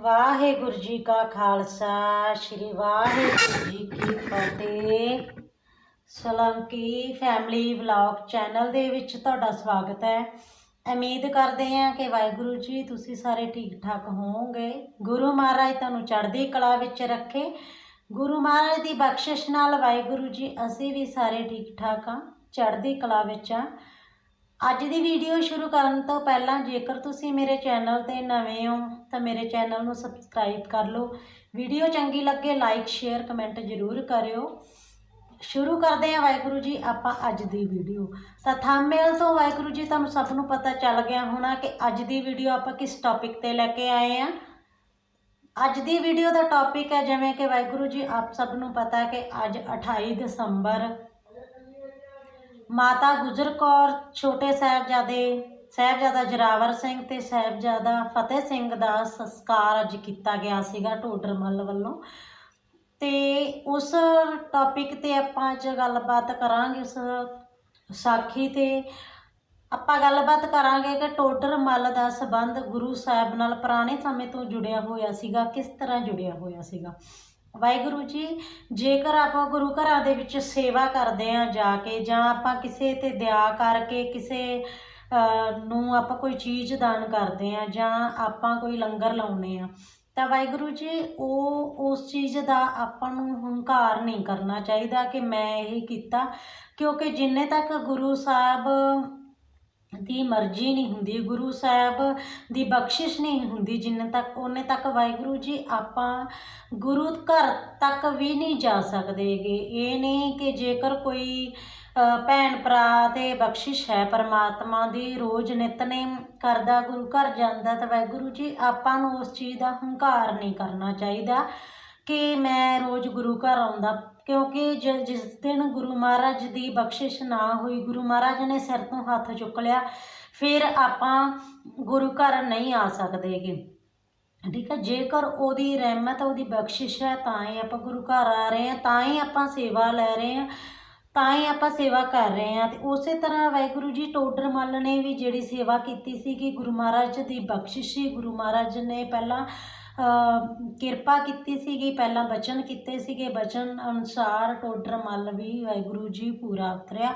ਵਾਹਿਗੁਰੂ ਜੀ ਕਾ ਖਾਲਸਾ, ਸ੍ਰੀ ਵਾਹਿਗੁਰੂ ਜੀ ਕੀ ਫਤਿਹ। ਸਲੰਕੀ family vlog channel ਦੇ ਵਿੱਚ ਤੁਹਾਡਾ ਸਵਾਗਤ ਹੈ। ਉਮੀਦ ਕਰਦੇ ਹਾਂ ਕਿ ਵਾਹਿਗੁਰੂ ਜੀ, ਤੁਸੀਂ ਸਾਰੇ ਠੀਕ ਠਾਕ ਹੋਵੋਗੇ। ਗੁਰੂ ਮਹਾਰਾਜ ਤੁਹਾਨੂੰ ਚੜ੍ਹਦੀ ਕਲਾ ਵਿੱਚ ਰੱਖੇ। ਗੁਰੂ ਮਹਾਰਾਜ ਦੀ ਬਖਸ਼ਿਸ਼ ਨਾਲ ਵਾਹਿਗੁਰੂ ਜੀ, ਅਸੀਂ ਵੀ ਸਾਰੇ ਠੀਕ ਠਾਕ ਹਾਂ, ਚੜ੍ਹਦੀ ਕਲਾ ਵਿੱਚ ਹਾਂ। ਅੱਜ ਦੀ ਵੀਡੀਓ ਸ਼ੁਰੂ ਕਰਨ ਤੋਂ ਪਹਿਲਾਂ ਜੇਕਰ ਤੁਸੀਂ ਮੇਰੇ ਚੈਨਲ ਤੇ ਨਵੇਂ ਹੋ, ਤਾਂ ਮੇਰੇ ਚੈਨਲ ਨੂੰ ਸਬਸਕ੍ਰਾਈਬ ਕਰ ਲਓ। ਵੀਡੀਓ ਚੰਗੀ ਲੱਗੇ ਲਾਈਕ, ਸ਼ੇਅਰ, ਕਮੈਂਟ ਜ਼ਰੂਰ ਕਰਿਓ। ਸ਼ੁਰੂ ਕਰਦੇ ਹਾਂ ਵਾਹਿਗੁਰੂ ਜੀ, ਆਪਾਂ ਅੱਜ ਦੀ ਵੀਡੀਓ। ਤਾਂ ਥੰਬਨੇਲ ਤੋਂ ਵਾਹਿਗੁਰੂ ਜੀ, ਤੁਹਾਨੂੰ ਸਭ ਨੂੰ ਪਤਾ ਚੱਲ ਗਿਆ ਹੋਣਾ ਕਿ ਅੱਜ ਦੀ ਵੀਡੀਓ ਆਪਾਂ ਕਿਸ ਟੌਪਿਕ ਤੇ ਲੈ ਕੇ ਆਏ ਆ ਅੱਜ ਦੀ ਵੀਡੀਓ ਦਾ ਟੌਪਿਕ ਹੈ ਜਿਵੇਂ ਕਿ ਵਾਹਿਗੁਰੂ ਜੀ, ਆਪ ਸਭ ਨੂੰ ਪਤਾ ਹੈ ਕਿ ਅੱਜ 28 ਦਸੰਬਰ ਮਾਤਾ ਗੁਜਰ ਕੌਰ, ਛੋਟੇ ਸਾਹਿਬਜ਼ਾਦੇ, ਸਾਹਿਬਜ਼ਾਦਾ ਜਰਾਵਰ ਸਿੰਘ ਤੇ ਸਾਹਿਬਜ਼ਾਦਾ ਫਤਿਹ ਸਿੰਘ ਦਾ ਸੰਸਕਾਰ ਅੱਜ ਕੀਤਾ ਗਿਆ ਸੀਗਾ ਟੋਡਰ ਮੱਲ ਵੱਲੋਂ। ਤੇ ਉਸ ਟੌਪਿਕ ਤੇ ਆਪਾਂ ਅੱਜ ਗੱਲਬਾਤ ਕਰਾਂਗੇ ਉਸ ਸਾਖੀ ਤੇ। ਆਪਾਂ ਗੱਲਬਾਤ ਕਰਾਂਗੇ ਕਿ ਟੋਡਰ ਮੱਲ ਦਾ ਸਬੰਧ ਗੁਰੂ ਸਾਹਿਬ ਨਾਲ ਪੁਰਾਣੇ ਸਮੇਂ ਤੋਂ ਜੁੜਿਆ ਹੋਇਆ ਸੀਗਾ, ਕਿਸ ਤਰ੍ਹਾਂ ਜੁੜਿਆ ਹੋਇਆ ਸੀਗਾ। ਵਾਹਿਗੁਰੂ ਜੀ, ਜੇਕਰ ਆਪਾਂ ਗੁਰੂ ਘਰਾਂ ਦੇ ਵਿੱਚ ਸੇਵਾ ਕਰਦੇ ਆ ਜਾ ਕੇ ਜਾਂ ਆਪਾਂ ਕਿਸੇ ਤੇ ਦਇਆ ਕਰਕੇ ਕਿਸੇ ਨੂੰ ਆਪਾਂ ਕੋਈ ਚੀਜ਼ ਦਾਨ ਕਰਦੇ ਆ ਜਾਂ ਆਪਾਂ ਕੋਈ ਲੰਗਰ ਲਾਉਨੇ ਆ ਤਾਂ ਵਾਹਿਗੁਰੂ ਜੀ, ਉਹ, ਉਸ ਚੀਜ਼ ਦਾ ਆਪਾਂ ਨੂੰ ਹੰਕਾਰ ਨਹੀਂ ਕਰਨਾ ਚਾਹੀਦਾ ਕਿ ਮੈਂ ਇਹ ਕੀਤਾ, ਕਿਉਂਕਿ ਜਿੰਨੇ ਤੱਕ ਗੁਰੂ ਸਾਹਿਬ ਦੀ ਮਰਜ਼ੀ ਨਹੀਂ ਹੁੰਦੀ, ਗੁਰੂ ਸਾਹਿਬ ਦੀ ਬਖਸ਼ਿਸ਼ ਨਹੀਂ ਹੁੰਦੀ, ਜਿੰਨੇ ਤੱਕ ਉਹਨੇ ਤੱਕ ਵਾਹਿਗੁਰੂ ਜੀ, ਆਪਾਂ ਗੁਰੂ ਘਰ ਤੱਕ ਵੀ ਨਹੀਂ ਜਾ ਸਕਦੇਗੇ ਇਹ ਨਹੀਂ ਕਿ ਜੇਕਰ ਕੋਈ ਭੈਣ ਭਰਾ ਤੇ ਬਖਸ਼ਿਸ਼ ਹੈ, ਪਰਮਾਤਮਾ ਦੀ ਰੋਜ਼ ਨਿਤਨੇਮ ਕਰਦਾ, ਗੁਰੂ ਘਰ ਜਾਂਦਾ, ਤਾਂ ਵਾਹਿਗੁਰੂ ਜੀ, ਆਪਾਂ ਨੂੰ ਉਸ ਚੀਜ਼ ਦਾ ਹੰਕਾਰ ਨਹੀਂ ਕਰਨਾ ਚਾਹੀਦਾ ਕਿ ਮੈਂ ਰੋਜ਼ ਗੁਰੂ ਘਰ ਆਉਂਦਾ। ਕਿਉਂਕਿ ਜ- ਜਿਸ ਦਿਨ ਗੁਰੂ ਮਹਾਰਾਜ ਦੀ ਬਖਸ਼ਿਸ਼ ਨਾ ਹੋਈ, ਗੁਰੂ ਮਹਾਰਾਜ ਨੇ ਸਿਰ ਤੋਂ ਹੱਥ ਚੁੱਕ ਲਿਆ, ਫਿਰ ਆਪਾਂ ਗੁਰੂ ਘਰ ਨਹੀਂ ਆ ਸਕਦੇਗੇ। ਠੀਕ ਹੈ, ਜੇਕਰ ਉਹਦੀ ਰਹਿਮਤ, ਉਹਦੀ ਬਖਸ਼ਿਸ਼ ਹੈ, ਤਾਂ ਹੀ ਆਪਾਂ ਗੁਰੂ ਘਰ ਆ ਰਹੇ ਹਾਂ, ਤਾਂ ਹੀ ਆਪਾਂ ਸੇਵਾ ਲੈ ਰਹੇ ਹਾਂ, ਤਾਂ ਹੀ ਆਪਾਂ ਸੇਵਾ ਕਰ ਰਹੇ ਹਾਂ। ਤੇ ਉਸੇ ਤਰ੍ਹਾਂ ਵਾਹਿਗੁਰੂ ਜੀ ਟੋਡਰ ਮੱਲ ਨੇ ਵੀ ਜਿਹੜੀ ਸੇਵਾ ਕੀਤੀ ਸੀ ਕਿ ਗੁਰੂ ਮਹਾਰਾਜ ਦੀ ਬਖਸ਼ਿਸ਼ ਸੀ ਗੁਰੂ ਮਹਾਰਾਜ ਨੇ ਪਹਿਲਾਂ ਕਿਰਪਾ ਕੀਤੀ ਸੀਗੀ ਪਹਿਲਾਂ ਬਚਨ ਕੀਤੇ ਸੀਗੇ। ਬਚਨ ਅਨੁਸਾਰ ਟੋਡਰ ਮੱਲ ਵੀ ਵਾਹਿਗੁਰੂ ਜੀ ਪੂਰਾ ਉਤਰਿਆ।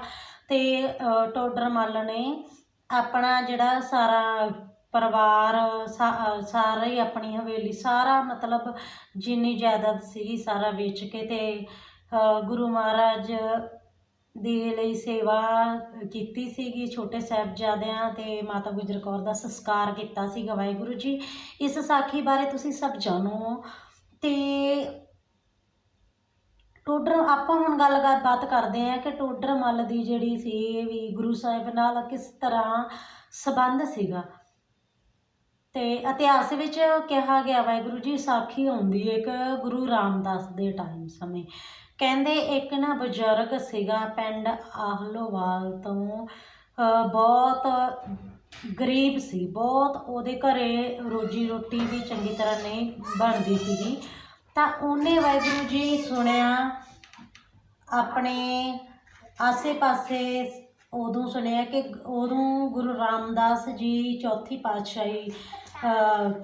ਤੇ ਟੋਡਰ ਮੱਲ ਨੇ ਆਪਣਾ ਜਿਹੜਾ ਸਾਰਾ ਪਰਿਵਾਰ ਸਾ- ਅ, ਹੀ ਆਪਣੀ ਹਵੇਲੀ ਸਾਰਾ ਮਤਲਬ ਜਿੰਨੀ ਜਾਇਦਾਦ ਸੀਗੀ ਸਾਰਾ ਵੇਚ ਕੇ ਤੇ ਗੁਰੂ ਮਹਾਰਾਜ ਦੇ ਲਈ ਸੇਵਾ ਕੀਤੀ ਸੀਗੀ ਛੋਟੇ ਸਾਹਿਬਜ਼ਾਦਿਆਂ ਤੇ ਮਾਤਾ ਗੁਜਰ ਕੌਰ ਦਾ ਸੰਸਕਾਰ ਕੀਤਾ ਸੀਗਾ ਵਾਹਿਗੁਰੂ ਜੀ। ਇਸ ਸਾਖੀ ਬਾਰੇ ਤੁਸੀਂ ਸਭ ਜਾਣੋ ਤੇ ਟੋਡਰ, ਆਪਾਂ ਹੁਣ ਗੱਲ ਬਾਤ ਕਰਦੇ ਹਾਂ ਕਿ ਟੋਡਰ ਮੱਲ ਦੀ ਜਿਹੜੀ ਸੀ ਵੀ ਗੁਰੂ ਸਾਹਿਬ ਨਾਲ ਕਿਸ ਤਰ੍ਹਾਂ ਸਬੰਧ ਸੀਗਾ। ਤੇ ਇਤਿਹਾਸ ਵਿੱਚ ਕਿਹਾ ਗਿਆ ਵਾਹਿਗੁਰੂ ਜੀ, ਸਾਖੀ ਹੁੰਦੀ ਹੈ ਇੱਕ ਗੁਰੂ ਰਾਮਦਾਸ ਦੇ ਟਾਈਮ ਸਮੇਂ। ਕਹਿੰਦੇ ਇੱਕ ਨਾ ਬਜ਼ੁਰਗ ਸੀਗਾ ਪਿੰਡ ਆਹਲੋਵਾਲ ਤੋਂ ਬਹੁਤ ਗਰੀਬ ਸੀ, ਬਹੁਤ ਉਹਦੇ ਘਰੇ ਰੋਜੀ ਰੋਟੀ ਵੀ ਚੰਗੀ ਤਰ੍ਹਾਂ ਨਹੀਂ ਬਣਦੀ ਸੀਗੀ। ਤਾਂ ਉਹਨੇ ਵਾਹਿਗੁਰੂ ਜੀ ਸੁਣਿਆ, ਆਪਣੇ ਆਸੇ-ਪਾਸੇ ਉਦੋਂ ਸੁਣਿਆ ਕਿ ਉਦੋਂ ਗੁਰੂ ਰਾਮਦਾਸ ਜੀ ਚੌਥੀ ਪਾਤਸ਼ਾਹੀ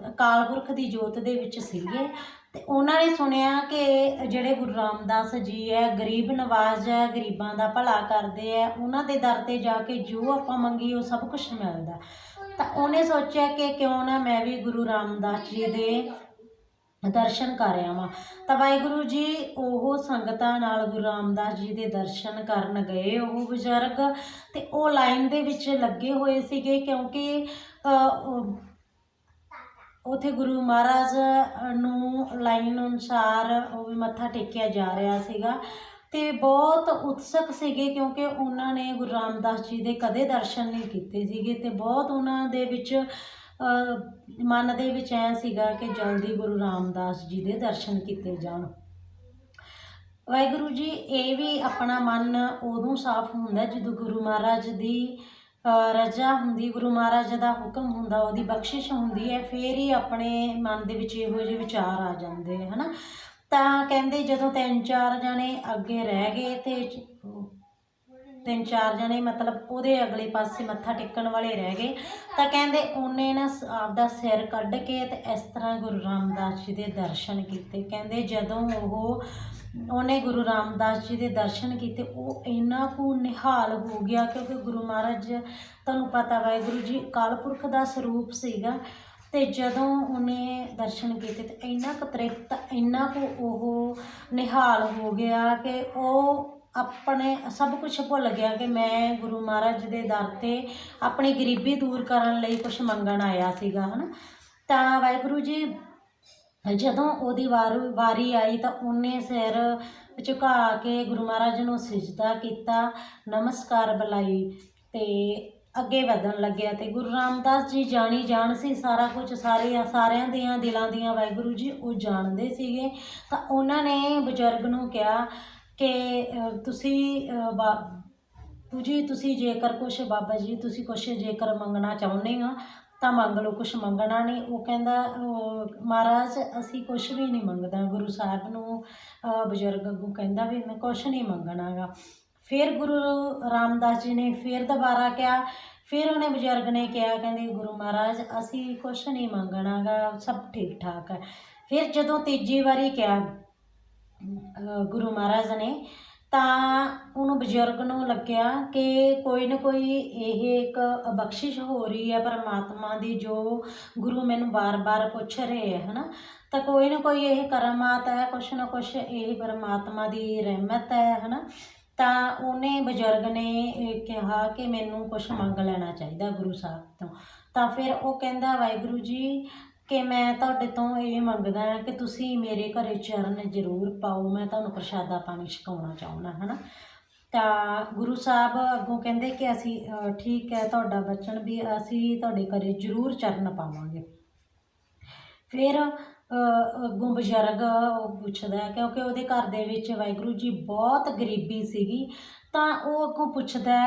ਅਕਾਲ ਪੁਰਖ ਦੀ ਜੋਤ ਦੇ ਵਿੱਚ ਸੀਗੇ। ਤੇ ਉਹਨਾਂ ਨੇ ਸੁਣਿਆ ਕਿ ਜਿਹੜੇ ਗੁਰੂ ਰਾਮਦਾਸ ਜੀ ਹੈ, ਗਰੀਬ ਨਵਾਜ਼ ਹੈ, ਗਰੀਬਾਂ ਦਾ ਭਲਾ ਕਰਦੇ ਹੈ, ਉਹਨਾਂ ਦੇ ਦਰ ਤੇ ਜਾ ਕੇ ਜੋ ਆਪਾਂ ਮੰਗੀ ਉਹ ਸਭ ਕੁਝ ਮਿਲਦਾ ਤਾਂ ਉਹਨੇ ਸੋਚਿਆ ਕਿ ਕਿਉਂ ਨਾ ਮੈਂ ਵੀ ਗੁਰੂ ਰਾਮਦਾਸ ਜੀ ਦੇ ਦਰਸ਼ਨ ਕਰ ਆਵਾਂ। ਤਾਂ ਵਾਹਿਗੁਰੂ ਜੀ ਉਹ ਸੰਗਤਾਂ ਨਾਲ ਗੁਰੂ ਰਾਮਦਾਸ ਜੀ ਦੇ ਦਰਸ਼ਨ ਕਰਨ ਗਏ, ਉਹ ਬਜ਼ੁਰਗ ਤੇ ਉਹ ਲਾਈਨ ਦੇ ਵਿੱਚ ਲੱਗੇ ਹੋਏ ਸੀਗੇ ਕਿਉਂਕਿ ਉਥੇ ਗੁਰੂ ਮਹਾਰਾਜ ਨੂੰ ਲਾਈਨ ਅਨੁਸਾਰ ਉਹ ਵੀ ਮੱਥਾ ਟੇਕਿਆ ਜਾ ਰਿਹਾ ਸੀਗਾ ਤੇ ਬਹੁਤ ਉਤਸਕ ਸੀਗੇ ਕਿਉਂਕਿ ਉਹਨਾਂ ਨੇ ਗੁਰੂ ਰਾਮਦਾਸ ਜੀ ਦੇ ਕਦੇ ਦਰਸ਼ਨ ਨਹੀਂ ਕੀਤੇ ਸੀਗੇ ਤੇ ਬਹੁਤ ਉਹਨਾਂ ਦੇ ਵਿੱਚ ਮਨ ਦੇ ਵਿੱਚ ਐ ਸੀਗਾ ਕਿ ਜਲਦੀ ਗੁਰੂ ਰਾਮਦਾਸ ਜੀ ਦੇ ਦਰਸ਼ਨ ਕੀਤੇ ਜਾਣ। ਵਾਹਿਗੁਰੂ ਜੀ, ਇਹ ਵੀ ਆਪਣਾ ਮਨ ਉਦੋਂ ਸਾਫ਼ ਹੁੰਦਾ ਜਦੋਂ ਗੁਰੂ ਮਹਾਰਾਜ ਦੀ ਰਜ਼ਾ ਹੁੰਦੀ, ਗੁਰੂ ਮਹਾਰਾਜ ਦਾ ਹੁਕਮ ਹੁੰਦਾ, ਉਹਦੀ ਬਖਸ਼ਿਸ਼ ਹੁੰਦੀ ਹੈ, ਫੇਰ ਹੀ ਆਪਣੇ ਮਨ ਦੇ ਵਿੱਚ ਇਹੋ ਜਿਹੇ ਵਿਚਾਰ ਆ ਜਾਂਦੇ ਹੈ ਹਨਾ? ਤਾਂ ਕਹਿੰਦੇ ਜਦੋਂ ਤਿੰਨ ਚਾਰ ਜਣੇ ਅੱਗੇ ਰਹਿ ਗਏ ਤੇ ਤਿੰਨ ਚਾਰ ਜਣੇ ਮਤਲਬ ਉਹਦੇ ਅਗਲੇ ਪਾਸੇ ਮੱਥਾ ਟੇਕਣ ਵਾਲੇ ਰਹਿ ਗਏ, ਤਾਂ ਕਹਿੰਦੇ ਉਹਨੇ ਨਾ ਆਪਦਾ ਸਿਰ ਕੱਢ ਕੇ ਤੇ ਇਸ ਤਰ੍ਹਾਂ ਗੁਰੂ ਰਾਮਦਾਸ ਜੀ ਦੇ ਦਰਸ਼ਨ ਕੀਤੇ। ਕਹਿੰਦੇ ਜਦੋਂ ਉਹ ਉਹਨੇ ਗੁਰੂ ਰਾਮਦਾਸ ਜੀ ਦੇ ਦਰਸ਼ਨ ਕੀਤੇ, ਉਹ ਇੰਨਾ ਕੁ ਨਿਹਾਲ ਹੋ ਗਿਆ ਕਿਉਂਕਿ ਗੁਰੂ ਮਹਾਰਾਜ ਤੁਹਾਨੂੰ ਪਤਾ ਵਾਹਿਗੁਰੂ ਜੀ ਅਕਾਲ ਪੁਰਖ ਦਾ ਸਰੂਪ ਸੀਗਾ ਤੇ ਜਦੋਂ ਉਹਨੇ ਦਰਸ਼ਨ ਕੀਤੇ ਤੇ ਇੰਨਾ ਕੁ ਤ੍ਰਿਪਤ, ਇੰਨਾ ਕੁ ਉਹ ਨਿਹਾਲ ਹੋ ਗਿਆ ਕਿ ਉਹ ਆਪਣੇ ਸਭ ਕੁਝ ਭੁੱਲ ਗਿਆ ਕਿ ਮੈਂ ਗੁਰੂ ਮਹਾਰਾਜ ਦੇ ਦਰ ਤੇ ਆਪਣੀ ਗਰੀਬੀ ਦੂਰ ਕਰਨ ਲਈ ਕੁਝ ਮੰਗਣ ਆਇਆ ਸੀਗਾ, ਹਨਾ? ਤਾਂ ਵਾਹਿਗੁਰੂ ਜੀ ਜਦੋਂ ਉਹਦੀ ਵਾਰ ਵਾਰੀ ਆਈ ਤਾਂ ਉਹਨੇ ਸਿਰ ਝੁਕਾ ਕੇ ਗੁਰੂ ਮਹਾਰਾਜ ਨੂੰ ਸਿਜਦਾ ਕੀਤਾ ਨਮਸਕਾਰ ਬੁਲਾਈ ਤੇ ਅੱਗੇ ਵਧਣ ਲੱਗਿਆ ਤੇ ਗੁਰੂ ਰਾਮਦਾਸ ਜੀ ਜਾਣੀ ਜਾਣ ਸੀ ਸਾਰਾ ਕੁਝ ਸਾਰੇ ਸਾਰਿਆਂ ਦੀਆਂ ਦਿਲਾਂ ਦੀਆਂ ਵਾਹਿਗੁਰੂ ਜੀ ਉਹ ਜਾਣਦੇ ਸੀਗੇ। ਤਾਂ ਉਹਨਾਂ ਨੇ ਬਜ਼ੁਰਗ ਨੂੰ ਕਿਹਾ ਕਿ ਤੁਸੀਂ ਅ, ਬਾ ਜੀ ਤੁਸੀਂ ਜੇਕਰ ਕੁਛ ਬਾਬਾ ਜੀ ਤੁਸੀਂ ਕੁਛ ਜੇਕਰ ਮੰਗਣਾ ਚਾਹੁੰਦੇ ਹੋ ਤਾਂ ਮੰਗ ਲਓ, ਕੁਛ ਮੰਗਣਾ ਨਹੀਂ। ਉਹ ਕਹਿੰਦਾ ਮਹਾਰਾਜ, ਅਸੀਂ ਕੁਛ ਵੀ ਨਹੀਂ ਮੰਗਦਾ। ਗੁਰੂ ਸਾਹਿਬ ਨੂੰ ਬਜ਼ੁਰਗ ਅੱਗੋਂ ਕਹਿੰਦਾ ਵੀ ਮੈਂ ਕੁਛ ਨਹੀਂ ਮੰਗਣਾਗਾ। ਫਿਰ ਗੁਰੂ ਰਾਮਦਾਸ ਜੀ ਨੇ ਫਿਰ ਦੁਬਾਰਾ ਕਿਹਾ। ਫਿਰ ਉਹਨੇ ਬਜ਼ੁਰਗ ਨੇ ਕਿਹਾ, ਕਹਿੰਦੇ, ਗੁਰੂ ਮਹਾਰਾਜ, ਅਸੀਂ ਕੁਛ ਨਹੀਂ ਮੰਗਣਾਗਾ। ਸਭ ਠੀਕ ਠਾਕ ਹੈ। ਫਿਰ ਜਦੋਂ ਤੀਜੀ ਵਾਰੀ ਕਿਹਾ ਗੁਰੂ ਮਹਾਰਾਜ ਨੇ ਤਾਂ ਉਹਨੂੰ ਬਜ਼ੁਰਗ ਨੂੰ ਲੱਗਿਆ ਕਿ ਕੋਈ ਨਾ ਕੋਈ ਇਹ ਇੱਕ ਬਖਸ਼ਿਸ਼ ਹੋ ਰਹੀ ਹੈ ਪਰਮਾਤਮਾ ਦੀ ਜੋ ਗੁਰੂ ਮੈਨੂੰ ਬਾਰ-ਬਾਰ ਪੁੱਛ ਰਹੇ ਹੈ ਹਨਾ? ਤਾਂ ਕੋਈ ਨਾ ਕੋਈ ਇਹ ਕਰਮਾਤ ਹੈ, ਕੁਛ ਨਾ ਕੁਛ ਇਹ ਪਰਮਾਤਮਾ ਦੀ ਰਹਿਮਤ ਹੈ, ਹਨਾ? ਤਾਂ ਉਹਨੇ ਬਜ਼ੁਰਗ ਨੇ ਕਿਹਾ ਕਿ ਮੈਨੂੰ ਕੁਛ ਮੰਗ ਲੈਣਾ ਚਾਹੀਦਾ ਗੁਰੂ ਸਾਹਿਬ ਤੋਂ। ਤਾਂ ਫਿਰ ਉਹ ਕਹਿੰਦਾ, ਵਾਹਿਗੁਰੂ ਜੀ ਕਿ ਮੈਂ ਤੁਹਾਡੇ ਤੋਂ ਇਹ ਮੰਗਦਾ ਹਾਂ ਕਿ ਤੁਸੀਂ ਮੇਰੇ ਘਰੇ ਚਰਨ ਜ਼ਰੂਰ ਪਾਓ, ਮੈਂ ਤੁਹਾਨੂੰ ਪ੍ਰਸ਼ਾਦਾ ਪਾਣੀ ਛਕਾਉਣਾ ਚਾਹੁੰਦਾ, ਹਨਾ? ਤਾਂ ਗੁਰੂ ਸਾਹਿਬ ਅੱਗੋਂ ਕਹਿੰਦੇ ਕਿ ਅਸੀਂ ਠੀਕ ਹੈ ਤੁਹਾਡਾ ਬਚਨ ਵੀ ਅਸੀਂ ਤੁਹਾਡੇ ਘਰੇ ਜ਼ਰੂਰ ਚਰਨ ਪਾਵਾਂਗੇ। ਫਿਰ ਅੱਗੋਂ ਬਜ਼ੁਰਗ ਪੁੱਛਦਾ ਕਿਉਂਕਿ ਉਹਦੇ ਘਰ ਦੇ ਵਿੱਚ ਵਾਹਿਗੁਰੂ ਜੀ ਬਹੁਤ ਗਰੀਬੀ ਸੀਗੀ, ਤਾਂ ਉਹ ਅੱਗੋਂ ਪੁੱਛਦਾ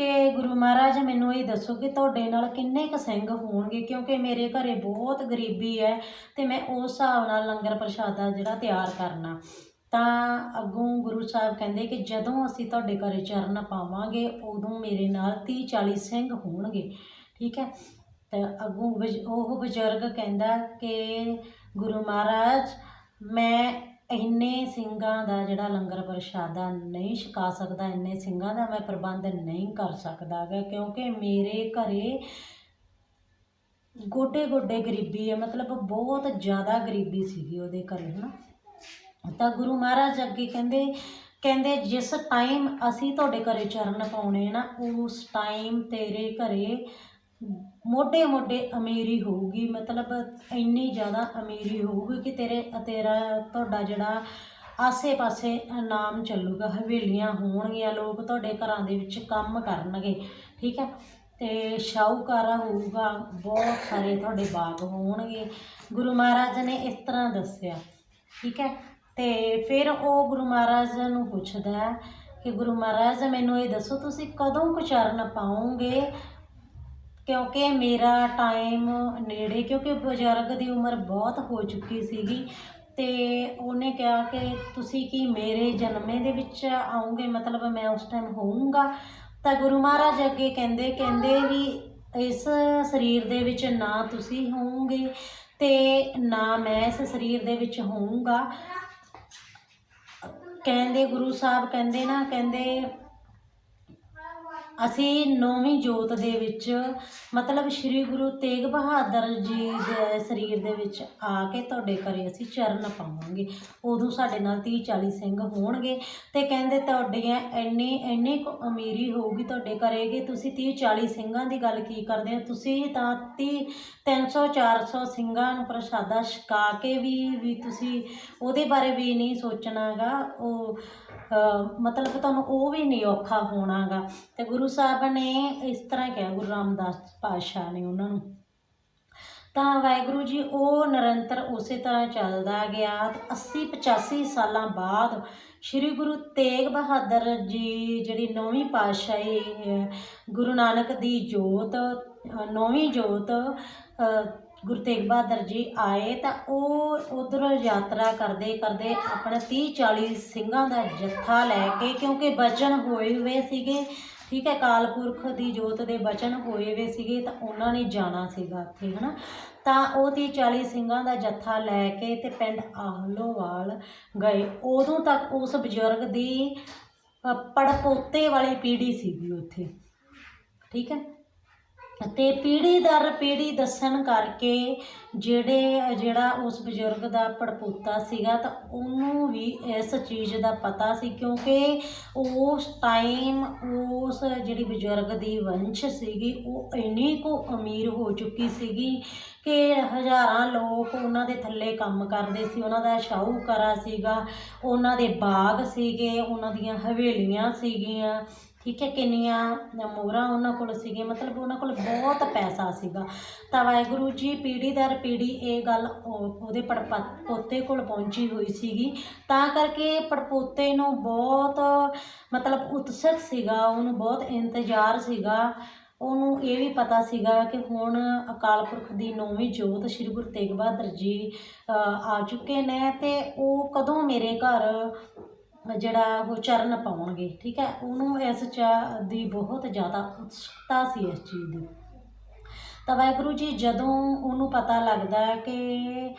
ਕਿ ਗੁਰੂ ਮਹਾਰਾਜ ਮੈਨੂੰ ਇਹ ਦੱਸੋ ਕਿ ਤੁਹਾਡੇ ਨਾਲ ਕਿੰਨੇ ਕੁ ਸਿੰਘ ਹੋਣਗੇ? ਕਿਉਂਕਿ ਮੇਰੇ ਘਰੇ ਬਹੁਤ ਗਰੀਬੀ ਹੈ ਤੇ ਮੈਂ ਉਸ ਹਿਸਾਬ ਨਾਲ ਲੰਗਰ ਪ੍ਰਸ਼ਾਦਾ ਜਿਹੜਾ ਤਿਆਰ ਕਰਨਾ। ਤਾਂ ਅੱਗੋਂ ਗੁਰੂ ਸਾਹਿਬ ਕਹਿੰਦੇ ਕਿ ਜਦੋਂ ਅਸੀਂ ਤੁਹਾਡੇ ਘਰੇ ਚਰਨ ਪਾਵਾਂਗੇ, ਉਦੋਂ ਮੇਰੇ ਨਾਲ 30 40 ਸਿੰਘ ਹੋਣਗੇ। ਠੀਕ ਹੈ? ਤਾਂ ਅੱਗੋਂ ਬਜ਼- ਉਹ ਬਜ਼ੁਰਗ ਕਹਿੰਦਾ ਕਿ ਗੁਰੂ ਮਹਾਰਾਜ, ਮੈਂ ਇੰਨੇ ਸਿੰਘਾਂ ਦਾ ਜਿਹੜਾ ਲੰਗਰ ਪ੍ਰਸ਼ਾਦਾ ਨਹੀਂ ਛਕਾ ਸਕਦਾ, ਇੰਨੇ ਸਿੰਘਾਂ ਦਾ ਮੈਂ ਪ੍ਰਬੰਧ ਨਹੀਂ ਕਰ ਸਕਦਾ ਗਾ, ਕਿਉਂਕਿ ਮੇਰੇ ਘਰੇ ਗੋਡੇ ਗੋਡੇ ਗਰੀਬੀ ਹੈ, ਮਤਲਬ ਬਹੁਤ ਜ਼ਿਆਦਾ ਗਰੀਬੀ ਸੀਗੀ ਉਹਦੇ ਘਰੇ, ਹਨਾ। ਤਾਂ ਗੁਰੂ ਮਹਾਰਾਜ ਅੱਗੇ ਕਹਿੰਦੇ ਕਹਿੰਦੇ ਜਿਸ ਟਾਈਮ ਅਸੀਂ ਤੁਹਾਡੇ ਘਰੇ ਚਰਨ ਪਾਉਣੇ ਨਾ, ਉਸ ਟਾਈਮ ਤੇਰੇ ਘਰੇ ਮੋਢੇ ਮੋਢੇ ਅਮੀਰੀ ਹੋਊਗੀ, ਮਤਲਬ ਇੰਨੀ ਜ਼ਿਆਦਾ ਅਮੀਰੀ ਹੋਊਗੀ ਕਿ ਤੇਰੇ ਤੇਰਾ ਤੁਹਾਡਾ ਜਿਹੜਾ ਆਸੇ-ਪਾਸੇ ਨਾਮ ਚੱਲੂਗਾ, ਹਵੇਲੀਆਂ ਹੋਣਗੀਆਂ, ਲੋਕ ਤੁਹਾਡੇ ਘਰਾਂ ਦੇ ਵਿੱਚ ਕੰਮ ਕਰਨਗੇ, ਠੀਕ ਹੈ? ਤੇ ਸ਼ਾਹੂਕਾਰਾ ਹੋਊਗਾ, ਬਹੁਤ ਸਾਰੇ ਤੁਹਾਡੇ ਬਾਗ ਹੋਣਗੇ। ਗੁਰੂ ਮਹਾਰਾਜ ਨੇ ਇਸ ਤਰ੍ਹਾਂ ਦੱਸਿਆ, ਠੀਕ ਹੈ? ਤੇ ਫਿਰ ਉਹ ਗੁਰੂ ਮਹਾਰਾਜ ਨੂੰ ਪੁੱਛਦਾ ਕਿ ਗੁਰੂ ਮਹਾਰਾਜ ਮੈਨੂੰ ਇਹ ਦੱਸੋ, ਤੁਸੀਂ ਕਦੋਂ ਕੁ ਚਰਨ ਪਾਓਗੇ? ਕਿਉਂਕਿ ਮੇਰਾ ਟਾਈਮ ਨੇੜੇ, ਕਿਉਂਕਿ ਬਜ਼ੁਰਗ ਦੀ ਉਮਰ ਬਹੁਤ ਹੋ ਚੁੱਕੀ ਸੀਗੀ ਤੇ ਉਹਨੇ ਕਿਹਾ ਕਿ ਤੁਸੀਂ ਕੀ ਮੇਰੇ ਜਨਮੇ ਦੇ ਵਿੱਚ ਆਉਂਗੇ? ਮਤਲਬ ਮੈਂ ਉਸ ਟਾਈਮ ਹੋਊਂਗਾ। ਤਾਂ ਗੁਰੂ ਮਹਾਰਾਜ ਅੱਗੇ ਕਹਿੰਦੇ ਕਹਿੰਦੇ ਵੀ ਇਸ ਸਰੀਰ ਦੇ ਵਿੱਚ ਨਾ ਤੁਸੀਂ ਹੋਵੋਗੇ ਤੇ ਨਾ ਮੈਂ ਇਸ ਸਰੀਰ ਦੇ ਵਿੱਚ ਹੋਊਂਗਾ। ਕਹਿੰਦੇ ਗੁਰੂ ਸਾਹਿਬ, ਕਹਿੰਦੇ ਨਾ, ਕਹਿੰਦੇ ਅਸੀਂ ਨੌਵੀਂ ਜੋਤ ਦੇ ਵਿੱਚ, ਮਤਲਬ ਸ੍ਰੀ ਗੁਰੂ ਤੇਗ ਬਹਾਦਰ ਜੀ ਦੇ ਸਰੀਰ ਦੇ ਵਿੱਚ ਆ ਕੇ ਤੁਹਾਡੇ ਘਰੇ ਅਸੀਂ ਚਰਨ ਪਾਵਾਂਗੇ। ਉਦੋਂ ਸਾਡੇ ਨਾਲ 30 40 ਸਿੰਘ ਹੋਣਗੇ ਤੇ ਕਹਿੰਦੇ ਤੁਹਾਡੀਆਂ ਇੰਨੀ ਇੰਨੀ ਕੁ ਅਮੀਰੀ ਹੋਊਗੀ ਤੁਹਾਡੇ ਘਰੇ ਕਿ ਤੁਸੀਂ 30 40 ਸਿੰਘਾਂ ਦੀ ਗੱਲ ਕੀ ਕਰਦੇ ਹੋ? ਤੁਸੀਂ ਤਾਂ 30 300 400 ਸਿੰਘਾਂ ਨੂੰ ਪ੍ਰਸ਼ਾਦਾ ਛਕਾ ਕੇ ਵੀ ਵੀ ਤੁਸੀਂ ਉਹਦੇ ਬਾਰੇ ਵੀ ਨਹੀਂ ਸੋਚਣਾਗਾ। ਉਹ ਮਤਲਬ ਤੁਹਾਨੂੰ ਉਹ ਵੀ ਨਹੀਂ ਔਖਾ ਹੋਣਾਗਾ। ਤੇ ਗੁਰੂ ਸਾਹਿਬ ਨੇ ਇਸ ਤਰ੍ਹਾਂ ਕਿਹਾ, ਗੁਰੂ ਰਾਮਦਾਸ ਪਾਤਸ਼ਾਹ ਨੇ ਉਹਨਾਂ ਨੂੰ। ਤਾਂ ਵਾਹਿਗੁਰੂ ਜੀ, ਉਹ ਨਿਰੰਤਰ ਉਸੇ ਤਰ੍ਹਾਂ ਚੱਲਦਾ ਗਿਆ ਤੇ 80 85 ਸਾਲਾਂ ਬਾਅਦ ਸ੍ਰੀ ਗੁਰੂ ਤੇਗ ਬਹਾਦਰ ਜੀ ਜਿਹੜੀ ਨੌਵੀਂ ਪਾਤਸ਼ਾਹੀ ਗੁਰੂ ਨਾਨਕ ਦੀ ਜੋਤ ਨੌਵੀਂ ਜੋਤ ਗੁਰੂ ਤੇਗ ਬਹਾਦਰ ਜੀ ਆਏ ਤਾਂ ਉਹ ਉਧਰ ਯਾਤਰਾ ਕਰਦੇ ਕਰਦੇ ਆਪਣਾ 30 40 ਸਿੰਘਾਂ ਦਾ ਜੱਥਾ ਲੈ ਕੇ ਕਿਉਂਕਿ ਬਚਨ ਹੋਏ ਹੋਏ ਸੀਗੇ ਠੀਕ ਹੈ ਕਾਲ ਪੁਰਖ ਦੀ ਜੋਤ ਦੇ ਬਚਨ ਹੋਏ ਹੋਏ ਸੀਗੇ ਤਾਂ ਉਹਨਾਂ ਨੇ ਜਾਣਾ ਸੀਗਾ ਉੱਥੇ ਹਨਾ? ਤਾਂ ਉਹ 30 40 ਸਿੰਘਾਂ ਦਾ ਜੱਥਾ ਲੈ ਕੇ ਤੇ ਪਿੰਡ ਆਹਲੋਵਾਲ ਗਏ। ਉਦੋਂ ਤੱਕ ਉਸ ਬਜ਼ੁਰਗ ਦੀ ਅ, ਪੜਪੋਤੇ ਵਾਲੀ ਪੀੜ੍ਹੀ ਸੀਗੀ ਉੱਥੇ ਠੀਕ ਹੈ? ਅਤੇ ਪੀੜ੍ਹੀ ਦਰ ਪੀੜ੍ਹੀ ਦੱਸਣ ਕਰਕੇ ਜਿਹੜੇ, ਜਿਹੜਾ ਉਸ ਬਜ਼ੁਰਗ ਦਾ ਪੜਪੋਤਾ ਸੀਗਾ ਤਾਂ ਉਹਨੂੰ ਵੀ ਇਸ ਚੀਜ਼ ਦਾ ਪਤਾ ਸੀ ਕਿਉਂਕਿ ਉਸ ਟਾਈਮ ਉਸ ਜਿਹੜੀ ਬਜ਼ੁਰਗ ਦੀ ਵੰਸ਼ ਸੀਗੀ, ਉਹ ਇੰਨੀ ਕੁ ਅਮੀਰ ਹੋ ਚੁੱਕੀ ਸੀਗੀ ਕਿ ਹਜ਼ਾਰਾਂ ਲੋਕ ਉਹਨਾਂ ਦੇ ਥੱਲੇ ਕੰਮ ਕਰਦੇ ਸੀ, ਉਹਨਾਂ ਦਾ ਸ਼ਾਹੂਕਾਰਾ ਸੀਗਾ, ਉਹਨਾਂ ਦੇ ਬਾਗ ਸੀਗੇ, ਉਹਨਾਂ ਦੀਆਂ ਹਵੇਲੀਆਂ ਸੀਗੀਆਂ। ਠੀਕ ਹੈ, ਕਿੰਨੀਆਂ ਮੋਹਰਾਂ ਉਹਨਾਂ ਕੋਲ ਸੀਗੇ ਮਤਲਬ ਉਹਨਾਂ ਕੋਲ ਬਹੁਤ ਪੈਸਾ ਸੀਗਾ। ਤਾਂ ਵਾਹਿਗੁਰੂ ਜੀ ਪੀੜ੍ਹੀ ਦਰ ਪੀੜ੍ਹੀ ਇਹ ਗੱਲ ਉਹ- ਉਹਦੇ ਪੜਪਾ, ਪੋਤੇ ਕੋਲ ਪਹੁੰਚੀ ਹੋਈ ਸੀਗੀ। ਤਾਂ ਕਰਕੇ ਪੜਪੋਤੇ ਨੂੰ ਬਹੁਤ, ਮਤਲਬ ਉਤਸਕ ਸੀਗਾ, ਉਹਨੂੰ ਬਹੁਤ ਇੰਤਜ਼ਾਰ ਸੀਗਾ। ਉਹਨੂੰ ਇਹ ਵੀ ਪਤਾ ਸੀਗਾ ਕਿ ਹੁਣ ਅਕਾਲ ਪੁਰਖ ਦੀ ਨੌਵੀਂ ਜੋਤ ਸ੍ਰੀ ਗੁਰੂ ਤੇਗ ਬਹਾਦਰ ਜੀ ਆ ਚੁੱਕੇ ਨੇ ਤੇ ਉਹ ਕਦੋਂ ਮੇਰੇ ਘਰ ਜਿਹੜਾ ਉਹ ਚਰਨ ਪਾਉਣਗੇ, ਠੀਕ ਹੈ? ਉਹਨੂੰ ਇਸ ਚ ਦੀ ਬਹੁਤ ਜ਼ਿਆਦਾ ਉਤਸੁਕਤਾ ਸੀ ਇਸ ਚੀਜ਼ ਦੀ। ਤਾਂ ਵਾਹਿਗੁਰੂ ਜੀ, ਜਦੋਂ ਉਹਨੂੰ ਪਤਾ ਲੱਗਦਾ ਕਿ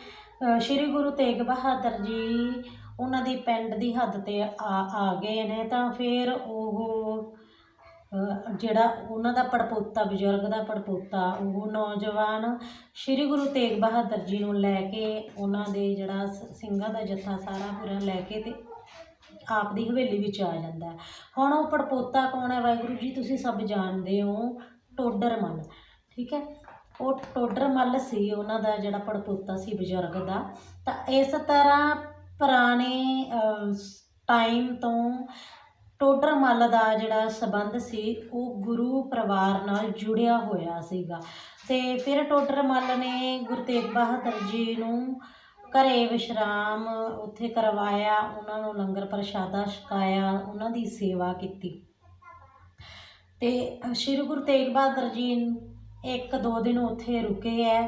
ਸ੍ਰੀ ਗੁਰੂ ਤੇਗ ਬਹਾਦਰ ਜੀ ਉਹਨਾਂ ਦੇ ਪਿੰਡ ਦੀ ਹੱਦ ਤੇ ਆ ਆ ਗਏ ਨੇ, ਤਾਂ ਫਿਰ ਉਹ ਜਿਹੜਾ ਉਹਨਾਂ ਦਾ ਪੜਪੋਤਾ, ਬਜ਼ੁਰਗ ਦਾ ਪੜਪੋਤਾ, ਉਹ ਨੌਜਵਾਨ ਸ੍ਰੀ ਗੁਰੂ ਤੇਗ ਬਹਾਦਰ ਜੀ ਨੂੰ ਲੈ ਕੇ ਉਹਨਾਂ ਦੇ ਜਿਹੜਾ ਸ- ਸਿੰਘਾਂ ਦਾ ਜੱਥਾ ਸਾਰਾ ਪੂਰਾ ਲੈ ਕੇ ਤੇ ਆਪ ਦੀ ਹਵੇਲੀ ਵਿੱਚ ਆ ਜਾਂਦਾ ਹੈ। ਹੁਣ ਉਹ ਪੜਪੋਤਾ ਕੌਣ ਹੈ ਵਾਹਿਗੁਰੂ ਜੀ? ਤੁਸੀਂ ਸਭ ਜਾਣਦੇ ਹੋ ਟੋਡਰ ਮੱਲ, ਠੀਕ ਹੈ? ਉਹ ਟੋਡਰ ਮੱਲ ਸੀ ਉਹਨਾਂ ਦਾ ਜਿਹੜਾ ਪੜਪੋਤਾ ਸੀ ਬਜ਼ੁਰਗ ਦਾ। ਤਾਂ ਇਸ ਤਰ੍ਹਾਂ ਪੁਰਾਣੇ ਟਾਈਮ ਤੋਂ ਟੋਡਰ ਮੱਲ ਦਾ ਜਿਹੜਾ ਸਬੰਧ ਸੀ, ਉਹ ਗੁਰੂ ਪਰਿਵਾਰ ਨਾਲ ਜੁੜਿਆ ਹੋਇਆ ਸੀਗਾ। ਤੇ ਫਿਰ ਟੋਡਰ ਮੱਲ ਨੇ ਗੁਰੂ ਤੇਗ ਬਹਾਦਰ ਜੀ ਨੂੰ ਘਰੇ ਵਿਸ਼ਰਾਮ ਉੱਥੇ ਕਰਵਾਇਆ, ਉਹਨਾਂ ਨੂੰ ਲੰਗਰ ਪ੍ਰਸ਼ਾਦਾ ਛਕਾਇਆ, ਉਹਨਾਂ ਦੀ ਸੇਵਾ ਕੀਤੀ। ਤੇ ਸ੍ਰੀ ਗੁਰੂ ਤੇਗ ਬਹਾਦਰ ਜੀ ਇੱਕ ਦੋ ਦਿਨ ਉੱਥੇ ਰੁਕੇ ਹੈ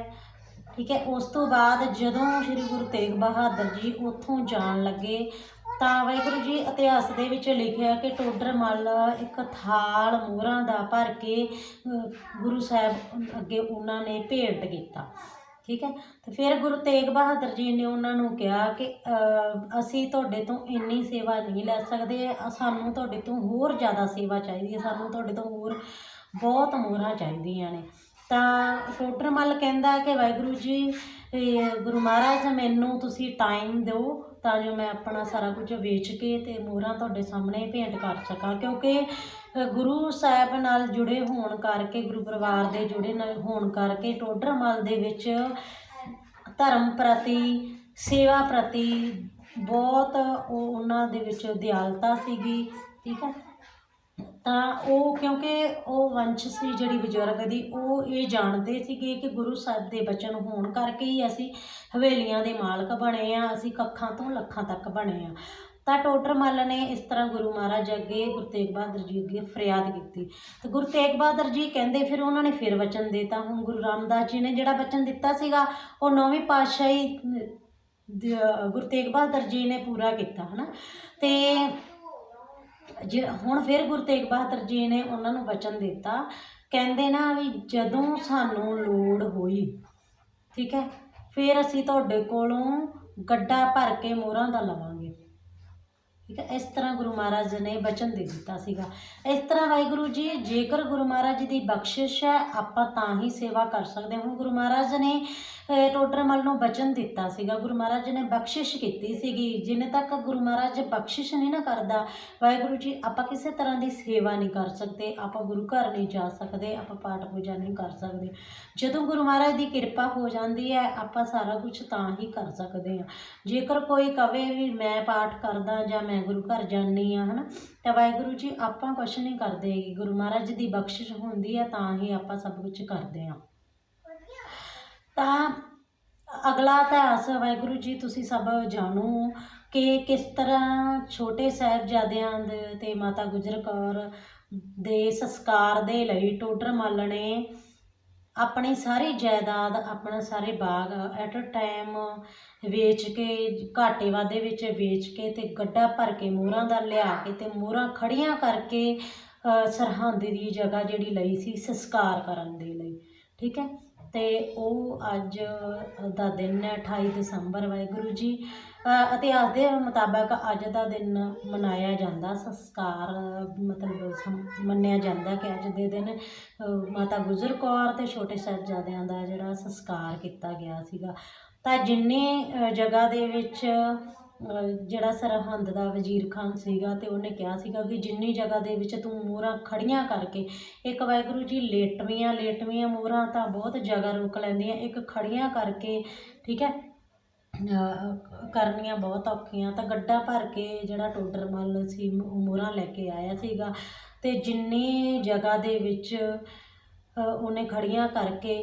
ਠੀਕ ਹੈ ਉਸ ਤੋਂ ਬਾਅਦ ਜਦੋਂ ਸ੍ਰੀ ਗੁਰੂ ਤੇਗ ਬਹਾਦਰ ਜੀ ਉੱਥੋਂ ਜਾਣ ਲੱਗੇ, ਤਾਂ ਵਾਹਿਗੁਰੂ ਜੀ ਇਤਿਹਾਸ ਦੇ ਵਿੱਚ ਲਿਖਿਆ ਕਿ ਟੋਡਰ ਮੱਲ ਇੱਕ ਥਾਲ ਮੋਹਰਾਂ ਦਾ ਭਰ ਕੇ ਗੁਰੂ ਸਾਹਿਬ ਅੱਗੇ ਉਹਨਾਂ ਨੇ ਭੇਟ ਕੀਤਾ। ਠੀਕ ਹੈ? ਤੇ ਫਿਰ ਗੁਰੂ ਤੇਗ ਬਹਾਦਰ ਜੀ ਨੇ ਉਹਨਾਂ ਨੂੰ ਕਿਹਾ ਕਿ ਅਸੀਂ ਤੁਹਾਡੇ ਤੋਂ ਇੰਨੀ ਸੇਵਾ ਨਹੀਂ ਲੈ ਸਕਦੇ ਸਾਨੂੰ ਤੁਹਾਡੇ ਤੋਂ ਹੋਰ ਜ਼ਿਆਦਾ ਸੇਵਾ ਚਾਹੀਦੀ ਹੈ, ਸਾਨੂੰ ਤੁਹਾਡੇ ਤੋਂ ਹੋਰ ਬਹੁਤ ਮੋਹਰਾਂ ਚਾਹੀਦੀਆਂ ਨੇ। ਤਾਂ ਟੋਡਰ ਮੱਲ ਕਹਿੰਦਾ ਕਿ ਵਾਹਿਗੁਰੂ ਜੀ ਗੁਰੂ ਮਹਾਰਾਜ, ਮੈਨੂੰ ਤੁਸੀਂ ਟਾਈਮ ਦਿਓ ਤਾਂ ਜੋ ਮੈਂ ਆਪਣਾ ਸਾਰਾ ਕੁਝ ਵੇਚ ਕੇ ਤੇ ਮੋਹਰਾਂ ਤੁਹਾਡੇ ਸਾਹਮਣੇ ਭੇਂਟ ਕਰ ਸਕਾਂ। ਕਿਉਂਕਿ ਗੁਰੂ ਸਾਹਿਬ ਨਾਲ ਜੁੜੇ ਹੋਣ ਕਰਕੇ, ਗੁਰੂ ਪਰਿਵਾਰ ਦੇ ਜੁੜੇ ਨਾਲ ਹੋਣ ਕਰਕੇ, ਟੋਡਰ ਮੱਲ ਦੇ ਵਿੱਚ ਧਰਮ ਪ੍ਰਤੀ, ਸੇਵਾ ਪ੍ਰਤੀ ਬਹੁਤ ਉਹ ਉਹਨਾਂ ਦੇ ਵਿੱਚ ਦਿਆਲਤਾ ਸੀਗੀ। ਠੀਕ ਹੈ? ਤਾਂ ਉਹ ਕਿਉਂਕਿ ਉਹ ਵੰਸ਼ ਸੀ ਜਿਹੜੀ ਬਜ਼ੁਰਗ ਦੀ, ਉਹ ਇਹ ਜਾਣਦੇ ਸੀਗੇ ਕਿ ਗੁਰੂ ਸਾਹਿਬ ਦੇ ਬਚਨ ਹੋਣ ਕਰਕੇ ਹੀ ਅਸੀਂ ਹਵੇਲੀਆਂ ਦੇ ਮਾਲਕ ਬਣੇ ਆ, ਅਸੀਂ ਕੱਖਾਂ ਤੋਂ ਲੱਖਾਂ ਤੱਕ ਬਣੇ ਆ। ਤਾਂ ਟੋਡਰ ਮੱਲ ਨੇ ਇਸ ਤਰ੍ਹਾਂ ਗੁਰੂ ਮਹਾਰਾਜ ਅੱਗੇ ਗੁਰੂ ਤੇਗ ਬਹਾਦਰ ਜੀ ਅੱਗੇ ਫਰਿਆਦ ਕੀਤੀ। ਤੇ ਗੁਰੂ ਤੇਗ ਬਹਾਦਰ ਜੀ ਕਹਿੰਦੇ ਫਿਰ ਉਹਨਾਂ ਨੇ ਫਿਰ ਵਚਨ ਦਿੱਤਾ। ਹੁਣ ਗੁਰੂ ਰਾਮਦਾਸ ਜੀ ਨੇ ਜਿਹੜਾ ਵਚਨ ਦਿੱਤਾ ਸੀਗਾ, ਉਹ ਨੌਵੀਂ ਪਾਤਸ਼ਾਹੀ ਗੁਰੂ ਤੇਗ ਬਹਾਦਰ ਜੀ ਨੇ ਪੂਰਾ ਕੀਤਾ, ਹਨਾ? ਤੇ ਜੇ ਹੁਣ ਫਿਰ ਗੁਰੂ ਤੇਗ ਬਹਾਦਰ ਜੀ ਨੇ ਉਹਨਾਂ ਨੂੰ ਵਚਨ ਦਿੱਤਾ, ਕਹਿੰਦੇ ਨਾ ਵੀ ਜਦੋਂ ਸਾਨੂੰ ਲੋੜ ਹੋਈ, ਠੀਕ ਹੈ, ਫਿਰ ਅਸੀਂ ਤੁਹਾਡੇ ਕੋਲੋਂ ਗੱਡਾ ਭਰ ਕੇ ਮੋਹਰਾਂ ਦਾ ਲਵਾਂਗੇ। ਠੀਕ ਹੈ, ਇਸ ਤਰ੍ਹਾਂ ਗੁਰੂ ਮਹਾਰਾਜ ਨੇ ਬਚਨ ਦੇ ਦਿੱਤਾ ਸੀਗਾ। ਇਸ ਤਰ੍ਹਾਂ ਵਾਹਿਗੁਰੂ ਜੀ, ਜੇਕਰ ਗੁਰੂ ਮਹਾਰਾਜ ਦੀ ਬਖਸ਼ਿਸ਼ ਹੈ, ਆਪਾਂ ਤਾਂ ਹੀ ਸੇਵਾ ਕਰ ਸਕਦੇ ਹੁਣ ਗੁਰੂ ਮਹਾਰਾਜ ਨੇ ਟੋਡਰਮਲ ਨੂੰ ਬਚਨ ਦਿੱਤਾ ਸੀਗਾ। ਗੁਰੂ ਮਹਾਰਾਜ ਨੇ ਬਖਸ਼ਿਸ਼ ਕੀਤੀ ਸੀਗੀ। ਜਿੰਨੇ ਤੱਕ ਗੁਰੂ ਮਹਾਰਾਜ ਬਖਸ਼ਿਸ਼ ਨਹੀਂ ਨਾ ਕਰਦਾ, ਵਾਹਿਗੁਰੂ ਜੀ, ਆਪਾਂ ਕਿਸੇ ਤਰ੍ਹਾਂ ਦੀ ਸੇਵਾ ਨਹੀਂ ਕਰ ਸਕਦੇ। ਆਪਾਂ ਗੁਰੂ ਘਰ ਨਹੀਂ ਜਾ ਸਕਦੇ, ਆਪਾਂ ਪਾਠ ਪੂਜਾ ਨਹੀਂ ਕਰ ਸਕਦੇ। ਜਦੋਂ ਗੁਰੂ ਮਹਾਰਾਜ ਦੀ ਕਿਰਪਾ ਹੋ ਜਾਂਦੀ ਹੈ, ਆਪਾਂ ਸਾਰਾ ਕੁਝ ਤਾਂ ਹੀ ਕਰ ਸਕਦੇ ਹਾਂ। ਜੇਕਰ ਕੋਈ ਕਵੇ ਵੀ ਮੈਂ ਪਾਠ ਕਰਦਾ ਜਾਂ ਮੈਂ ਗੁਰੂ ਘਰ ਜਾਂਦੀ ਆ ਹਨਾ। ਤਾਂ ਵਾਹਿਗੁਰੂ ਜੀ, ਆਪਾਂ ਕੁਛ ਨਹੀਂ ਕਰਦੇ ਗੁਰੂ ਮਹਾਰਾਜ ਦੀ ਬਖਸ਼ਿਸ਼ ਹੁੰਦੀ ਹੈ ਤਾਂ ਹੀ ਆਪਾਂ ਸਭ ਕੁਝ ਕਰਦੇ ਹਾਂ। ਤਾਂ ਅਗਲਾ ਇਤਿਹਾਸ ਵਾਹਿਗੁਰੂ ਜੀ, ਤੁਸੀਂ ਸਭ ਜਾਣੋ ਕਿ ਕਿਸ ਤਰ੍ਹਾਂ ਛੋਟੇ ਸਾਹਿਬਜ਼ਾਦਿਆਂ ਦੇ ਤੇ ਮਾਤਾ ਗੁਜਰ ਕੌਰ ਦੇ ਸੰਸਕਾਰ ਦੇ ਲਈ ਟੋਡਰ ਮੱਲ ਨੇ ਆਪਣੀ ਸਾਰੀ ਜਾਇਦਾਦ, ਆਪਣਾ ਸਾਰੇ ਬਾਗ ਐਟ ਅ ਟਾਈਮ ਵੇਚ ਕੇ, ਘਾਟੇ ਵਾਧੇ ਵਿੱਚ ਵੇਚ ਕੇ ਤੇ ਗੱਡਾ ਭਰ ਕੇ ਮੋਹਰਾਂ ਦਾ ਲਿਆ ਕੇ ਤੇ ਮੋਹਰਾਂ ਖੜੀਆਂ ਕਰਕੇ ਸਰਹੰਦ ਦੀ ਜਗ੍ਹਾ ਜਿਹੜੀ ਲਈ ਸੀ ਸੰਸਕਾਰ ਕਰਨ ਦੇ ਲਈ। ਠੀਕ ਹੈ? ਤੇ ਉਹ ਅੱਜ ਦਾ ਦਿਨ ਹੈ 28 ਦਸੰਬਰ, ਵਾਹਿਗੁਰੂ ਜੀ। ਇਤਿਹਾਸ ਦੇ ਮੁਤਾਬਕ ਅੱਜ ਦਾ ਦਿਨ ਮਨਾਇਆ ਜਾਂਦਾ, ਸੰਸਕਾਰ ਮਤਲਬ ਸਮ- ਮੰਨਿਆ ਜਾਂਦਾ ਕਿ ਅੱਜ ਦੇ ਦਿਨ ਮਾਤਾ ਗੁਜਰ ਕੌਰ ਅਤੇ ਛੋਟੇ ਸਾਹਿਬਜ਼ਾਦਿਆਂ ਦਾ ਜਿਹੜਾ ਸੰਸਕਾਰ ਕੀਤਾ ਗਿਆ ਸੀਗਾ। ਤਾਂ ਜਿੰਨੇ ਜਗ੍ਹਾ ਦੇ ਵਿੱਚ ਜਿਹੜਾ ਸਰਹੰਦ ਦਾ ਵਜ਼ੀਰ ਖਾਨ ਸੀਗਾ ਤੇ ਉਹਨੇ ਕਿਹਾ ਸੀਗਾ ਕਿ ਜਿੰਨੀ ਜਗ੍ਹਾ ਦੇ ਵਿੱਚ ਤੂੰ ਮੋਹਰਾਂ ਖੜੀਆਂ ਕਰਕੇ, ਇੱਕ ਵਾਹਿਗੁਰੂ ਜੀ ਲੇਟਵੀਆਂ ਲੇਟਵੀਆਂ ਮੋਹਰਾਂ ਤਾਂ ਬਹੁਤ ਜਗ੍ਹਾ ਰੋਕ ਲੈਂਦੀਆਂ, ਇੱਕ ਖੜੀਆਂ ਕਰਕੇ, ਠੀਕ ਹੈ ਕਰਨੀਆਂ ਬਹੁਤ ਔਖੀਆਂ। ਤਾਂ ਗੱਡਾ ਭਰ ਕੇ ਜਿਹੜਾ ਟੋਡਰ ਮੱਲ ਸੀ ਮੋਹਰਾਂ ਲੈ ਕੇ ਆਇਆ ਸੀਗਾ। ਅਤੇ ਜਿੰਨੀ ਜਗ੍ਹਾ ਦੇ ਵਿੱਚ ਉਹਨੇ ਖੜ੍ਹੀਆਂ ਕਰਕੇ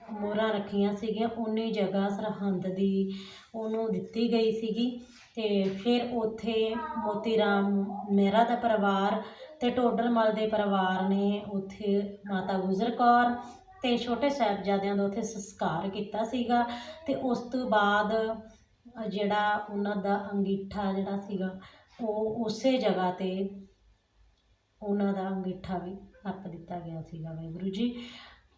ਮੋਹਰਾਂ ਰੱਖੀਆਂ ਸੀਗੀਆਂ ਉਨੀ ਜਗ੍ਹਾ ਸਰਹੰਦ ਦੀ ਉਹਨੂੰ ਦਿੱਤੀ ਗਈ ਸੀਗੀ। ਅਤੇ ਫਿਰ ਉੱਥੇ ਮੋਤੀ ਰਾਮ ਮਹਿਰਾ ਦਾ ਪਰਿਵਾਰ ਅਤੇ ਟੋਡਰ ਮੱਲ ਦੇ ਪਰਿਵਾਰ ਨੇ ਉੱਥੇ ਮਾਤਾ ਗੁਜਰ ਕੌਰ ਤੇ ਛੋਟੇ ਸਾਹਿਬਜ਼ਾਦਿਆਂ ਦਾ ਉੱਥੇ ਸੰਸਕਾਰ ਕੀਤਾ ਸੀਗਾ ਤੇ ਉਸ ਤੋਂ ਬਾਅਦ ਜਿਹੜਾ ਉਹਨਾਂ ਦਾ ਅੰਗੀਠਾ ਜਿਹੜਾ ਸੀਗਾ, ਉਹ ਉਸੇ ਜਗ੍ਹਾ ਤੇ ਉਹਨਾਂ ਦਾ ਅੰਗੀਠਾ ਵੀ ਨੱਪ ਦਿੱਤਾ ਗਿਆ ਸੀਗਾ ਵਾਹਿਗੁਰੂ ਜੀ।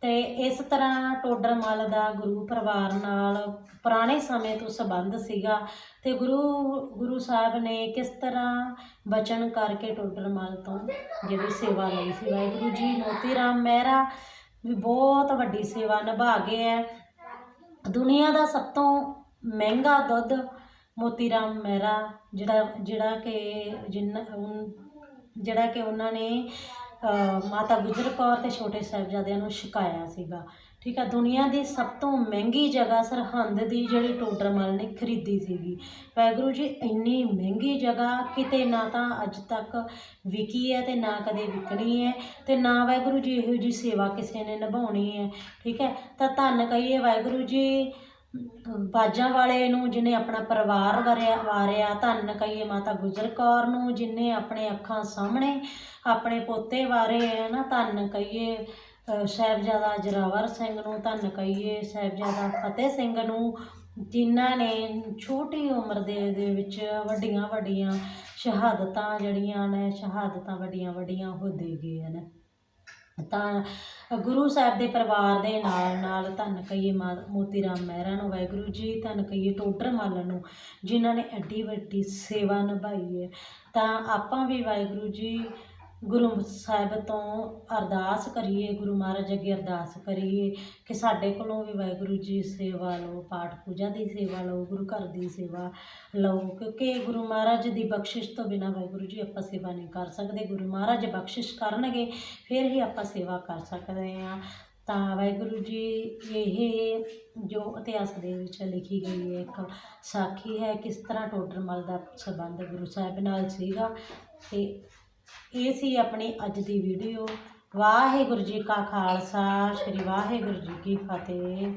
ਤੇ ਇਸ ਤਰ੍ਹਾਂ ਟੋਡਰ ਮੱਲ ਦਾ ਗੁਰੂ ਪਰਿਵਾਰ ਨਾਲ ਪੁਰਾਣੇ ਸਮੇਂ ਤੋਂ ਸੰਬੰਧ ਸੀਗਾ ਤੇ ਗੁਰੂ ਗੁਰੂ ਸਾਹਿਬ ਨੇ ਕਿਸ ਤਰ੍ਹਾਂ ਬਚਨ ਕਰਕੇ ਟੋਡਰ ਮੱਲ ਤੋਂ ਜਿਹੜੀ ਸੇਵਾ ਲਈ ਸੀ ਵਾਹਿਗੁਰੂ ਜੀ? ਮੋਤੀ ਰਾਮ ਮਹਿਰਾ ਵੀ ਬਹੁਤ ਵੱਡੀ ਸੇਵਾ ਨਿਭਾ ਗਏ ਹੈ ਦੁਨੀਆ ਦਾ ਸਭ ਤੋਂ ਮਹਿੰਗਾ ਦੁੱਧ ਮੋਤੀ ਰਾਮ ਮਹਿਰਾ, ਜਿਹੜਾ ਜਿਹੜਾ ਕਿ ਜਿੰਨਾ ਜਿਹੜਾ ਕਿ ਉਹਨਾਂ ਨੇ ਮਾਤਾ ਗੁਜਰ ਕੌਰ ਤੇ ਛੋਟੇ ਸਾਹਿਬਜ਼ਾਦਿਆਂ ਨੂੰ ਛਕਾਇਆ ਸੀਗਾ। ਠੀਕ ਹੈ ਦੁਨੀਆ ਦੀ ਸਭ ਤੋਂ ਮਹਿੰਗੀ ਜਗ੍ਹਾ ਸਰਹੰਦ ਦੀ ਜਿਹੜੀ ਟੋਡਰਮਲ ਨੇ ਖਰੀਦੀ ਸੀਗੀ। ਵਾਹਿਗੁਰੂ ਜੀ, ਇੰਨੀ ਮਹਿੰਗੀ ਜਗ੍ਹਾ ਕਿਤੇ ਨਾ ਤਾਂ ਅੱਜ ਤੱਕ ਵਿਕੀ ਹੈ ਤੇ ਨਾ ਕਦੇ ਵਿਕਣੀ ਹੈ ਤੇ ਨਾ ਵਾਹਿਗੁਰੂ ਜੀ ਇਹੋ ਜੀ ਸੇਵਾ ਕਿਸੇ ਨੇ ਨਿਭਾਉਣੀ ਹੈ। ਠੀਕ ਹੈ, ਤਾਂ ਧੰਨ ਕਹੀਏ ਵਾਹਿਗੁਰੂ ਜੀ, ਬਾਜਾਂ ਵਾਲੇ ਨੂੰ ਜਿਹਨੇ ਆਪਣਾ ਪਰਿਵਾਰ ਵਰਿਆ, ਵਾਰਿਆ, ਧੰਨ ਕਹੀਏ ਮਾਤਾ ਗੁਜਰ ਕੌਰ ਨੂੰ ਜਿਹਨੇ ਆਪਣੇ ਅੱਖਾਂ ਸਾਹਮਣੇ ਆਪਣੇ ਪੋਤੇ ਵਾਰੇ ਹੈ ਨਾ, ਧੰਨ ਕਹੀਏ ਸਾਹਿਬਜ਼ਾਦਾ ਜ਼ੋਰਾਵਰ ਸਿੰਘ ਨੂੰ ਧੰਨ ਕਹੀਏ, ਸਾਹਿਬਜ਼ਾਦਾ ਫਤਿਹ ਸਿੰਘ ਨੂੰ, ਜਿਨ੍ਹਾਂ ਨੇ ਛੋਟੀ ਉਮਰ ਦੇ ਦੇ ਵਿੱਚ ਵੱਡੀਆਂ ਵੱਡੀਆਂ ਸ਼ਹਾਦਤਾਂ ਜਿਹੜੀਆਂ ਨੇ, ਸ਼ਹਾਦਤਾਂ ਵੱਡੀਆਂ ਵੱਡੀਆਂ ਹੋ ਦੇ ਗਏ ਹਨ। ਤਾਂ ਗੁਰੂ ਸਾਹਿਬ ਦੇ ਪਰਿਵਾਰ ਦੇ ਨਾਲ ਨਾਲ ਧੰਨ ਕਹੀਏ ਮਾ ਮੋਤੀ ਰਾਮ ਮਹਿਰਾ ਨੂੰ, ਵਾਹਿਗੁਰੂ ਜੀ, ਧੰਨ ਕਹੀਏ ਟੋਡਰ ਮੱਲ ਨੂੰ, ਜਿਨ੍ਹਾਂ ਨੇ ਐਡੀ ਵੱਡੀ ਸੇਵਾ ਨਿਭਾਈ ਹੈ। ਤਾਂ ਆਪਾਂ ਵੀ ਵਾਹਿਗੁਰੂ ਜੀ ਗੁਰੂ ਸਾਹਿਬ ਤੋਂ ਅਰਦਾਸ ਕਰੀਏ, ਗੁਰੂ ਮਹਾਰਾਜ ਅੱਗੇ ਅਰਦਾਸ ਕਰੀਏ ਕਿ ਸਾਡੇ ਕੋਲੋਂ ਵੀ ਵਾਹਿਗੁਰੂ ਜੀ ਸੇਵਾ ਲਓ, ਪਾਠ ਪੂਜਾ ਦੀ ਸੇਵਾ ਲਓ, ਗੁਰੂ ਘਰ ਦੀ ਸੇਵਾ ਲਓ, ਕਿਉਂਕਿ ਗੁਰੂ ਮਹਾਰਾਜ ਦੀ ਬਖਸ਼ਿਸ਼ ਤੋਂ ਬਿਨਾਂ ਵਾਹਿਗੁਰੂ ਜੀ ਆਪਾਂ ਸੇਵਾ ਨਹੀਂ ਕਰ ਸਕਦੇ। ਗੁਰੂ ਮਹਾਰਾਜ ਬਖਸ਼ਿਸ਼ ਕਰਨਗੇ, ਫਿਰ ਹੀ ਆਪਾਂ ਸੇਵਾ ਕਰ ਸਕਦੇ ਹਾਂ। ਤਾਂ ਵਾਹਿਗੁਰੂ ਜੀ, ਇਹ ਜੋ ਇਤਿਹਾਸ ਦੇ ਵਿੱਚ ਲਿਖੀ ਗਈ ਹੈ, ਇੱਕ ਸਾਖੀ ਹੈ, ਕਿਸ ਤਰ੍ਹਾਂ ਟੋਡਰਮਲ ਦਾ ਸੰਬੰਧ ਗੁਰੂ ਸਾਹਿਬ ਨਾਲ ਸੀਗਾ ਤੇ ਇਹ ਸੀ ਆਪਣੀ ਅੱਜ ਦੀ ਵੀਡੀਓ। ਵਾਹਿਗੁਰੂ ਜੀ ਕਾ ਖਾਲਸਾ, ਸ੍ਰੀ ਵਾਹਿਗੁਰੂ ਜੀ ਕੀ ਫਤਿਹ।